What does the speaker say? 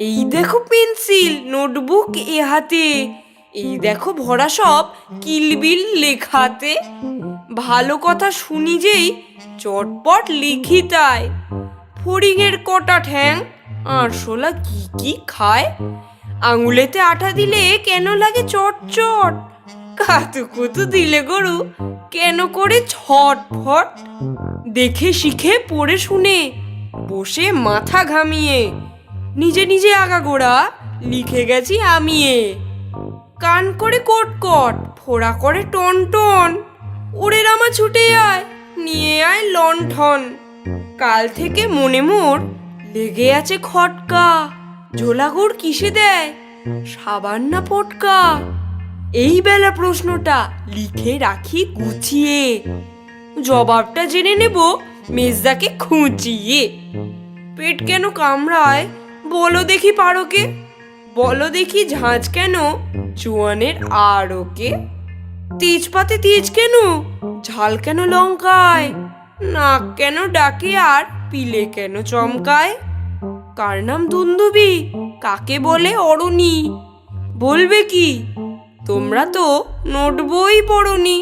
এই দেখো pencil, notebook এ হাতে। এই দেখো ভরা সব কিলবিল লেখাতে। ভালো কথা শুনি যেই চটপট লিখি তাই। ফড়িংয়ের কটা ঠ্যাং, আরশোলা কি কি খায়। আঙুলেতে আঠা দিলে কেন লাগে চট চট কাতু কুতু দিলে গরু কেন করে ছটফট? দেখে শিখে পড়ে শুনে, বসে মাথা ঘামিয়ে নিজে নিজে আগাগোড়া লিখে গেছি আমিয়ে। কান করে কট কট, ফোড়া করে টন টন। ওরে রামা ছুটে আয়, নিয়ে আয় লণ্ঠন কাল থেকে মনে মোর লেগে আছে খটকা। ঝোলাগোড় কিসে দেয়? সাবান না পটকা এই বেলা প্রশ্নটা লিখে রাখি গুছিয়ে। জবাবটা জেনে নেব মেজদাকে খুঁচিয়ে। পেট কেন কামড়ায়? বলো দেখি পারোকে। বলো দেখি ঝাঁঝ কেন? জোয়ানের আড়কে। তেজপাতে তেজ কেন? ঝাল কেন লঙ্কায়? নাক কেন ডাকে আর পিলে কেন চমকায়? কার নাম দুন্দুবি? কাকে বলে অরণি? বলবে কি? তোমরা তো নোট বই পড়নি।